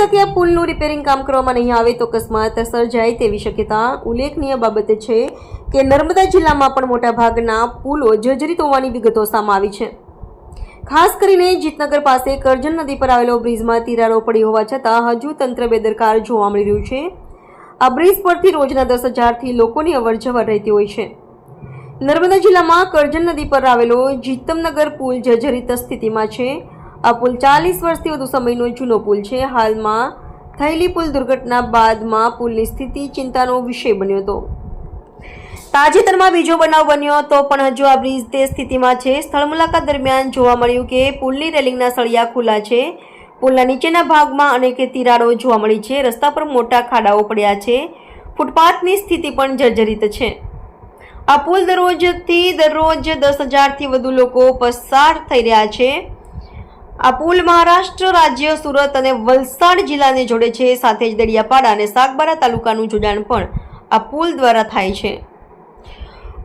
પુલનું repairing કામ કરવામાં નહીં આવે તો અકસ્માત સર્જાય તેવી શક્યતા ઉલ્લેખનીય બાબત છે કે નર્મદા જિલ્લામાં પણ મોટાભાગના પુલો જર્જરિત હોવાની વિગતો સામે આવી છે. ખાસ કરીને જીતનગર પાસે કરજણ નદી પર આવેલો બ્રિજમાં તિરાડો પડી હોવા છતાં હજુ તંત્ર બેદરકાર જોવા મળી રહ્યું છે. આ બ્રિજ પરથી રોજના દસ હજારથી લોકોની અવર જવર રહેતી હોય છે. નર્મદા જિલ્લામાં કરજણ નદી પર આવેલો જીતમનગર પુલ જર્જરિત સ્થિતિમાં છે. આ પુલ ચાલીસ વર્ષથી વધુ સમયનો જૂનો પુલ છે. હાલમાં થયેલી પુલ દુર્ઘટના બાદમાં પુલની સ્થિતિ ચિંતાનો વિષય બન્યો હતો. તાજેતરમાં બીજો બનાવ બન્યો હતો, પણ હજુ આ બ્રિજ તે સ્થિતિમાં છે. સ્થળ મુલાકાત દરમિયાન જોવા મળ્યું કે પુલની રેલિંગના સળિયા ખુલ્લા છે. પુલના નીચેના ભાગમાં અનેક તિરાડો જોવા મળી છે. રસ્તા પર મોટા ખાડાઓ પડ્યા છે. ફૂટપાથની સ્થિતિ પણ જર્જરિત છે. આ પુલ દરરોજથી દરરોજ દસ હજારથી વધુ લોકો પસાર થઈ રહ્યા છે. આ પુલ મહારાષ્ટ્ર, રાજ્ય, સુરત અને વલસાડ જિલ્લાને જોડે છે. સાથે જ દરિયાપાડા અને સાગબારા તાલુકાનું જોડાણ પણ આ પુલ દ્વારા થાય છે.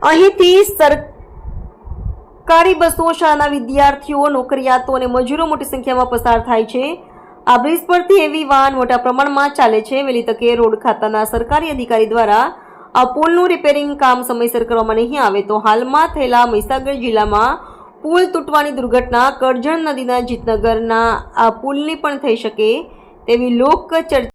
અહીંથી સરકારી બસો શાળાના વિદ્યાર્થીઓ, નોકરિયાતો અને મજૂરો મોટી સંખ્યામાં પસાર થાય છે. આ બ્રિજ પરથી એવી વાહન મોટા પ્રમાણમાં ચાલે છે. વહેલી તકે રોડ ખાતાના સરકારી અધિકારી દ્વારા આ પુલનું રિપેરિંગ કામ સમયસર કરવામાં નહીં આવે તો હાલમાં થયેલા મહીસાગર જિલ્લામાં પુલ તૂટવાની દુર્ઘટના કરજણ નદીના જીતનગરના આ પુલની પણ થઈ શકે તેવી લોક ચર્ચા